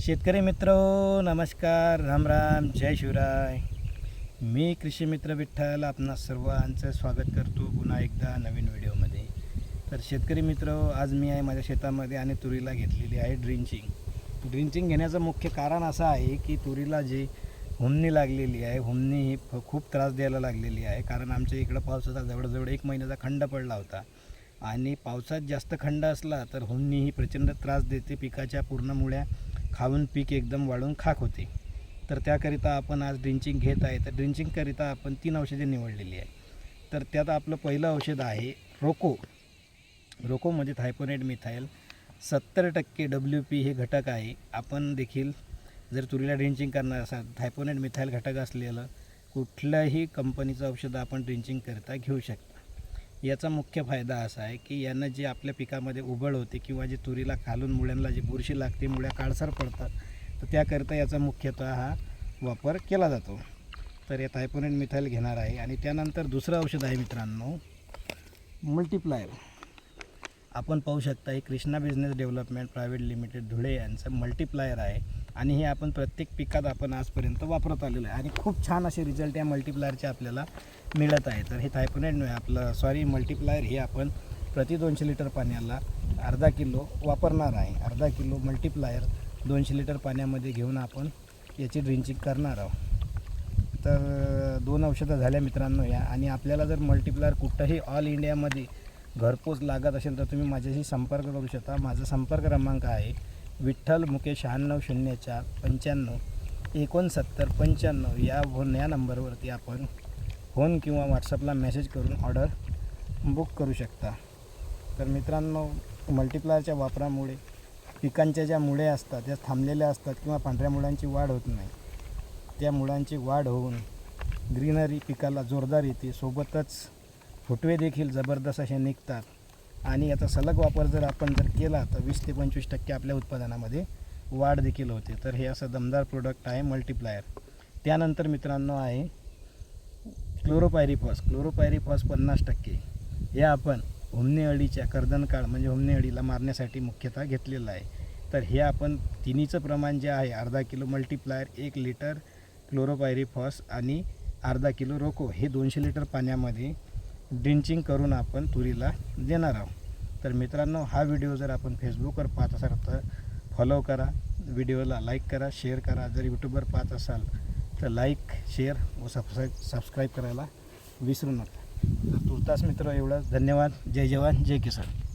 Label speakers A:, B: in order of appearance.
A: शेतकरी मित्र नमस्कार राम राम जय शिवराय. मी कृषी मित्र विठ्ठल आपणा सर्वांचं स्वागत करतो पुन्हा एकदा नवीन व्हिडिओमध्ये. तर शेतकरी मित्र आज मी आहे माझ्या शेतामध्ये आणि तुरीला घेतलेली आहे ड्रिंचिंग. ड्रिंचिंग घेण्याचं मुख्य कारण असं आहे की तुरीला जी हुमणी लागलेली आहे हुमणी ही फ- खूप त्रास द्यायला लागलेली आहे. कारण आमच्या इकडं पावसाचा जवळजवळ एक महिन्याचा खंड पडला होता. आणि पावसात जास्त खंड असला तर हुमणी ही प्रचंड त्रास देते पिकाच्या पूर्ण मुळ्या खाऊन पीक एकदम वाढून खाक होते. तर त्याकरिता आपण आज ड्रिंचिंग घेत आहे. तर ड्रिंचिंगकरिता आपण तीन औषधे निवडलेली आहे तर त्यात आपलं पहिलं औषध आहे रोको. रोको म्हणजे थायपोनेट मिथाईल सत्तर टक्के डब्ल्यू पी हे घटक आहे. आपण देखील जर तुरीला ड्रिंचिंग करणार असाल थायपोनेट मिथाईल घटक असलेलं कुठल्याही कंपनीचं औषध आपण ड्रिंचिंगकरिता घेऊ शकतो. याचा मुख्य फायदा असा आहे की यानं जे आपल्या पिकामध्ये उबळ होते किंवा जे तुरीला खालून मुळ्यांना जी बुरशी लागते मुळ्या काळसर पडतात तर त्याकरिता याचा मुख्यतः हा वापर केला जातो. तर या थायपोनिन मिथाईल घेणार आहे आणि त्यानंतर दुसरं औषध आहे मित्रांनो मल्टिप्लायर आपण पाहू शकता हे Krishna business development private limited Dhule यांचं मल्टिप्लायर आहे. आणि हे आपण प्रत्येक पिकात आपण आजपर्यंत वापरत आलेलो आहे. आणि खूप छान असे रिझल्ट या मल्टिप्लायरचे आपल्याला मिळत आहे. तर हे थायपोनेट नाही आपलं सॉरी मल्टिप्लायर हे आपण प्रति दोनशे लिटर पाण्याला अर्धा किलो वापरणार आहे. अर्धा किलो मल्टिप्लायर दोनशे लिटर पाण्यामध्ये घेऊन आपण याची ड्रिंचिंग करणार आहोत. तर दोन औषधं झाल्या मित्रांनो या. आणि आपल्याला जर मल्टिप्लायर कुठंही ऑल इंडियामध्ये घरपोच लागत असेल तर तुम्ही माझ्याशी संपर्क करू शकता. माझा संपर्क क्रमांक आहे विठ्ठल मुकेश शहाण्णव शून्य चार पंच्याण्णव एकोणसत्तर पंच्याण्णव या फोन या नंबरवरती आपण फोन किंवा व्हॉट्सअपला मेसेज करून ऑर्डर बुक करू शकता. तर मित्रांनो मल्टिप्लायरच्या वापरामुळे पिकांच्या ज्या मुळे असतात त्या थांबलेल्या असतात किंवा पांढऱ्या मुळांची वाढ होत नाही त्या मुळांची वाढ होऊन ग्रीनरी पिकाला जोरदार येते. सोबतच फुटवे देखील जबरदस्त असे निघतात. आणि याचा सलग वापर जर आपण जर केला तर वीस ते पंचवीस टक्के आपल्या उत्पादनामध्ये वाढ देखील होते. तर हे असं दमदार प्रोडक्ट आहे मल्टिप्लायर त्यानंतर मित्रांनो आहे क्लोरोपायरीफॉस क्लोरोपायरीफॉस पन्नास टक्के. हे आपण हुमणे अळीच्या कर्दनकाळ म्हणजे हुमणे अळीला मारण्यासाठी मुख्यतः घेतलेलं आहे. तर हे आपण तिन्हीचं प्रमाण जे आहे अर्धा किलो मल्टिप्लायर एक लिटर क्लोरोपायरीफॉस आणि अर्धा किलो रोको हे दोनशे लिटर पाण्यामध्ये ड्रिंचिंग करून आपण तुरीला देणार आहोत. तर मित्रांनो हा व्हिडिओ जर आपण फेसबुकवर पाहत असाल तर फॉलो करा. व्हिडिओला लाईक करा शेअर करा. जर यूट्यूबवर पाहत असाल तर लाईक शेअर व सबस्क्राईब सबस्क्राईब करायला विसरू नका. तर तुर्तास मित्र एवढंच. धन्यवाद. जय जवान. जय किसान.